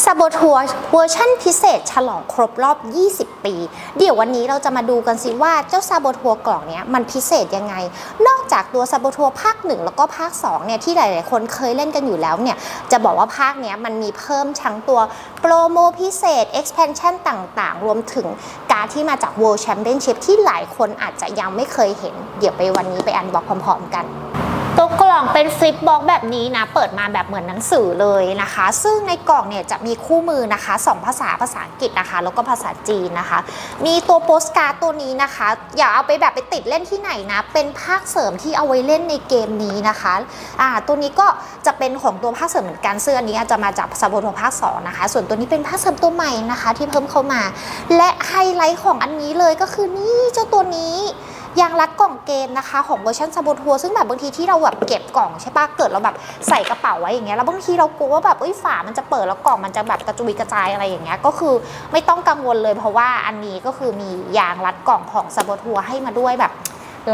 ซาโบทัวเวอร์ชั่นพิเศษ ฉลองครบรอบ 20 ปี เดี๋ยววันนี้เราจะมาดูกันสิว่าเจ้าซาโบทัวกล่องนี้มันพิเศษยังไง นอกจากตัวซาโบทัวภาค 1 แล้วก็ภาค 2 เนี่ยที่หลาย ๆ คนเคยเล่นกันอยู่แล้วเนี่ย จะบอกว่าภาคเนี้ยมันมีเพิ่มทั้งตัวโปรโมพิเศษ expansion ต่าง ๆ รวมถึงการที่มาจาก World Championship ที่หลายคนอาจจะยังไม่เคยเห็น เดี๋ยวไปวันนี้ไปอันบอกพร้อม ๆ กัน ตัวกล่องเป็นฟลิปบ็อกแบบนี้นะ เปิดมาแบบเหมือนหนังสือเลยนะคะ ซึ่งในกล่องเนี่ยจะมีคู่มือนะคะ 2 ภาษาภาษาอังกฤษนะคะ แล้วก็ภาษาจีนนะคะ มีตัวโปสการ์ดตัวนี้นะคะ อย่าเอาไปแบบไปติดเล่นที่ไหนนะ เป็นภาคเสริมที่เอาไว้เล่นในเกมนี้นะคะอ่าตัวนี้ก็จะเป็นของตัวภาคเสริมเหมือนกันซึ่งอันนี้อาจจะมาจากซาโบโทภาค2นะคะ ส่วนตัวนี้เป็นภาคเสริมตัวใหม่นะคะ ที่เพิ่มเข้ามา และไฮไลท์ของอันนี้เลยก็คือนี่เจ้าตัวนี้ ยางรัดกล่องเกมนะคะของเวอร์ชันซาโบทัวซึ่งแบบบางทีที่เราแบบเก็บกล่องใช่ปะเกิดเราแบบใส่กระเป๋าไว้อย่างเงี้ยแล้วบางทีเรากลัวว่าแบบเอ้ยฝามันจะเปิดแล้วกล่องมันจะแบบกระจุยกระจายอะไรอย่างเงี้ยก็คือไม่ต้องกังวลเลยเพราะว่าอันนี้ก็คือมียางรัดกล่องของซาโบทัวให้มาด้วยแบบ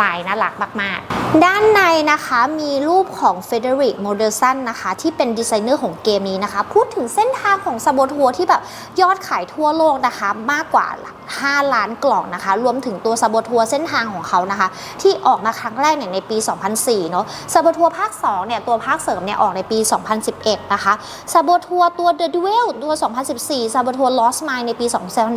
ลายน่ารักมากๆ ด้านในนะคะมีรูปของเฟเดริกโมเดอร์สันนะคะที่เป็นดีไซเนอร์ของเกมนี้นะคะ พูดถึงเส้นทางของซาโบทัวที่แบบยอดขายทั่วโลกนะคะ มากกว่า 5 ล้านกล่องนะคะ รวมถึงตัวซาโบทัวเส้นทางของเขานะคะ ที่ออกมาครั้งแรกเนี่ยในปี 2004 เนาะซาโบทัวภาค2เนี่ยตัวภาคเสริมเนี่ยออกในปี 2011 นะคะซาโบทัวตัว The Duel ตัว 2014ซาโบทัว Lost Mine ในปี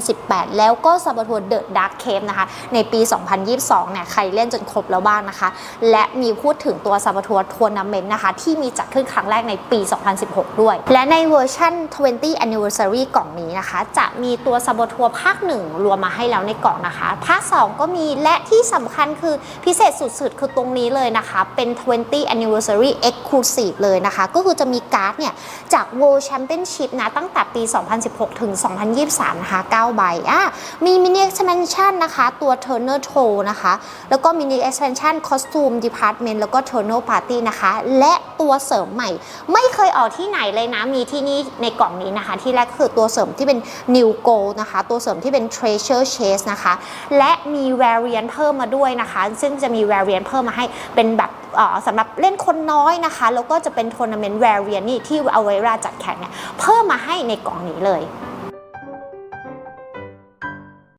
2018 แล้วก็ซาโบทัว The Dark Cave นะคะในปี 2022 เนี่ยใครเล่นจนครบแล้วบ้างนะคะ และมีพูดถึงตัวซาโบทัวร์ทัวร์นาเมนต์นะคะ ที่มีจัดขึ้นครั้งแรกในปี 2016 ด้วย และในเวอร์ชัน20 anniversary กล่องนี้นะคะ จะมีตัวซาโบทัวร์ภาค 1 รวมมาให้แล้วในกล่องนะคะ ภาค 2 ก็มีและที่สำคัญคือพิเศษสุดๆ คือตรงนี้เลยนะคะ เป็น 20 anniversary exclusive เลยนะคะ ก็คือจะมีการ์ดเนี่ยจาก World Championship นะตั้งแต่ปี 2016 ถึง 2023 นะคะ 9 ใบอะมี mini expansion นะคะ ตัว Turner t o นะคะ แล้วก็ mini expansion costume department แล้วก็ Turner Party นะคะ และตัวเสริมใหม่ ไม่เคยออกที่ไหนเลยนะ มีที่นี่ในกล่องนี้นะคะ ที่แรกคือตัวเสริมที่เป็น new gold นะคะ ตัวเสริมที่เป็น treasure chest นะคะ และมี variant เพิ่มมาด้วยนะคะ ซึ่งจะมี variant เพิ่มมาให้เป็นแบบสำหรับเล่นคนน้อยนะคะ แล้วก็จะเป็นทัวร์นาเมนต์ variant นี่ที่เอาไว้เวลาจัดแข่งเนี่ยเพิ่มมาให้ในกล่องนี้เลย